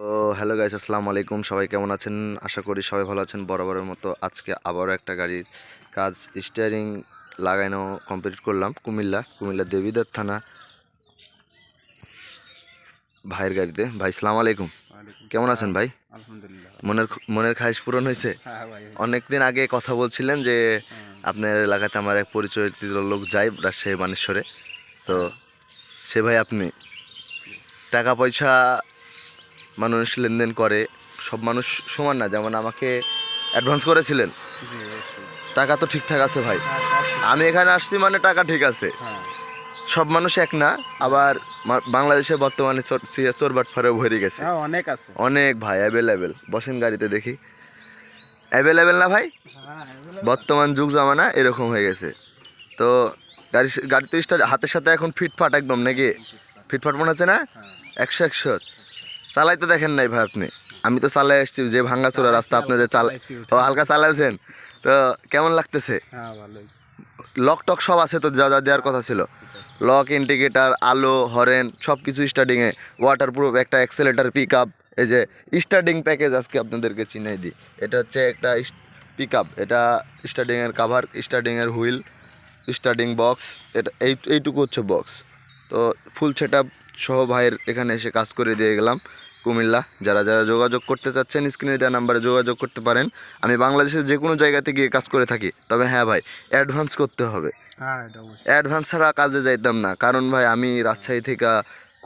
তো hello guys আসসালামু আলাইকুম সবাই কেমন আছেন? আশা করি সবাই ভালো আছেন। বরাবরের মতো আজকে আবারও একটা গাড়ির কাজ স্টিয়ারিং লাগানো কমপ্লিট করলাম। কুমিল্লা কুমিল্লা দেবীদার থানা ভাইয়ের গাড়িতে। ভাই সালাম আলাইকুম কেমন আছেন ভাই? আলহামদুলিল্লাহ। মনের মনের খাইশ পূরণ হয়েছে? হ্যাঁ ভাই অনেক দিন আগে কথা বলছিলেন যে হ্যাঁ। আপনার এলাকাতে আমার এক পরিচিত লোক যায় রাজশাহী বানেশ্বরে। তো সে ভাই আপনি। টাকা পয়সা মানুষ লেনদেন করে সব মানুষ সমান না যেমন আমাকে অ্যাডভান্স করেছিলেন। টাকা তো ঠিকঠাক আছে ভাই। হ্যাঁ। আমি এখানে আসছি মানে টাকা ঠিক আছে। হ্যাঁ। সব মানুষ এক না আবার বাংলাদেশে বর্তমানে চোর- বাটফারেও ভরে গেছে। হ্যাঁ অনেক আছে। অনেক ভাই অ্যাভেলেবেল বসেন গাড়িতে দেখি। অ্যাভেলেবেল না ভাই? বর্তমান যুগ জামানা এরকম হয়ে গেছে। তো গাড়ি গাড়ি তো স্টার্ট হাতের সাথে এখন ফিটফাট একদম নাকি? ফিটফাট। মনে হচ্ছে না। একশো একশো। চালাই তো দেখেন নাই ভাই আপনি। আমি তো চালাই আসছি যে ভাঙ্গাচোরা রাস্তা আপনাদের চালা চালাইছি ও হালকা চালাইছেন? তো কেমন লাগতেছে? হ্যাঁ লক টক সব আছে তো যা যা দেওয়ার কথা ছিল। লক ইন্ডিকেটার আলো হরেন সব কিছু স্টার্টিংয়ে ওয়াটার প্রুফ একটা অ্যাক্সেলেটার পিক আপ এই যে স্টার্টিং প্যাকেজ আজকে আপনাদেরকে চিনাই দিই। এটা হচ্ছে একটা পিক আপ এটা স্টার্টিংয়ের কাভার স্টার্টিংয়ের হুইল স্টার্টিং বক্স এটা এই এইটুকু হচ্ছে বক্স তো ফুল সেট আপ সহ ভাইয়ের এখানে এসে কাজ করে দিয়ে গেলাম। কুমিল্লা। যারা যারা যোগাযোগ করতে চাচ্ছেন স্ক্রিনে দেওয়া নাম্বারে যোগাযোগ করতে পারেন। আমি বাংলাদেশের যে কোনো জায়গাতে গিয়ে কাজ করে থাকি। তবে হ্যাঁ ভাই অ্যাডভান্স করতে হবে। হ্যাঁ অ্যাডভান্স ছাড়া কাজে যাইতাম না। কারণ ভাই আমি রাজশাহী থেকে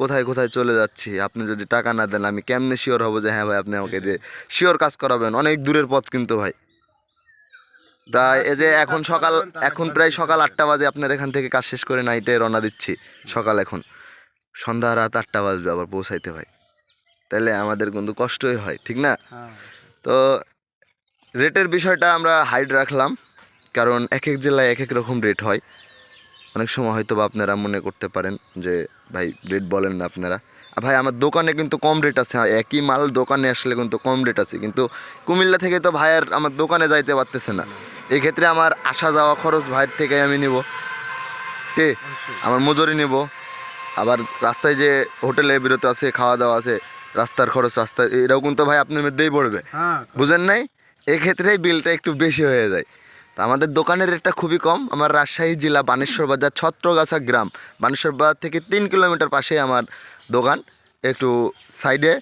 কোথায় কোথায় চলে যাচ্ছি? আপনি যদি টাকা না দেন আমি কেমনে শিওর হব যে হ্যাঁ ভাই আপনি আমাকে দিয়ে শিওর কাজ করাবেন? অনেক দূরের পথ কিন্তু ভাই। প্রায় এই যে এখন সকাল এখন প্রায় সকাল আটটা বাজে আপনার এখান থেকে কাজ শেষ করে নাইটে রওনা দিচ্ছি। সকাল এখন। সন্ধ্যা রাত আটটা বাজবে আবার পৌঁছাইতে ভাই। তাহলে আমাদের কিন্তু কষ্টই হয় ঠিক না? হ্যাঁ। তো রেটের বিষয়টা আমরা হাইড রাখলাম কারণ এক এক জেলায় এক এক রকম রেট হয়। অনেক সময় হয়তো বা আপনারা মনে করতে পারেন যে ভাই রেট বলেন না আপনারা। আর ভাই আমার দোকানে কিন্তু কম রেট আছে একই মাল দোকানে আসলে কিন্তু কম রেট আছে কিন্তু কুমিল্লা থেকে তো ভাইয়ের আমার দোকানে যাইতে পারতেছে না। এক্ষেত্রে আমার আসা যাওয়া খরচ ভাইয়ের থেকে আমি নিব। কে? আমার মজুরি নেব। আবার রাস্তায় যে হোটেলে বিরত আছে খাওয়া দাওয়া আছে রাস্তার খরচ রাস্তার এটাও কিন্তু ভাই আপনার মধ্যেই পড়বে। হ্যাঁ। বুঝেন নাই? এক্ষেত্রেই বিলটা একটু বেশি হয়ে যায়। তো আমাদের দোকানের রেটটা খুবই কম। আমার রাজশাহী জেলা বানেশ্বর বাজার ছত্রগাছা গ্রাম। বানেশ্বর বাজার থেকে তিন কিলোমিটার পাশেই আমার দোকান। একটু সাইডে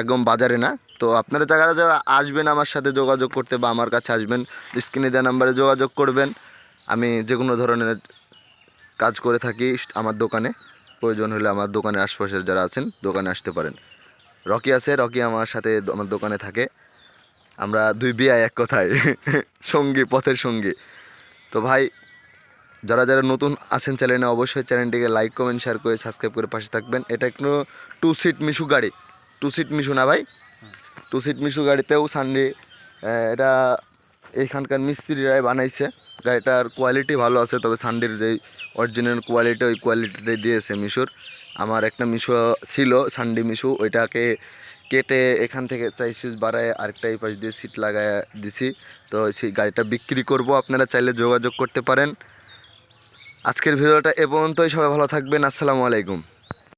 একদম বাজারে না। তো আপনারা যারা যারা আসবেন আমার সাথে যোগাযোগ করতে বা আমার কাছে আসবেন স্ক্রিনে দেওয়া নাম্বারে যোগাযোগ করবেন। আমি যে কোনো ধরনের কাজ করে থাকি আমার দোকানে। প্রয়োজন হলে আমার দোকানের আশপাশের যারা আছেন দোকানে আসতে পারেন। রকি আছে, রকি আমার সাথে আমার দোকানে থাকে। আমরা দুই বিয়া এক কথায়, সঙ্গী, পথের সঙ্গী। তো ভাই, যারা যারা নতুন আছেন চ্যানেলে অবশ্যই চ্যানেলটিকে লাইক কমেন্ট শেয়ার করে সাবস্ক্রাইব করে পাশে থাকবেন। এটা একটু টু সিট মিশু গাড়ি। টু সিট মিশু না ভাই? টু সিট মিশু গাড়িতেও সানডে এটা এইখানকার মিস্ত্রিরাই বানাইছে। গাড়িটার কোয়ালিটি ভালো আছে, তবে সানডের যেই অরিজিনাল কোয়ালিটি ওই কোয়ালিটিটাই দিয়েছে মিশুর। আমার একটা মিশু ছিল, সানডে মিশু, ওইটাকে কেটে এখান থেকে চাইছি বাড়ায় আরেকটা এই পাশ দিয়ে সিট লাগায় দিছি। তো সেই গাড়িটা বিক্রি করব, আপনারা চাইলে যোগাযোগ করতে পারেন। আজকের ভিডিওটা এ পর্যন্তই, সবাই ভালো থাকবেন, আসসালামু আলাইকুম।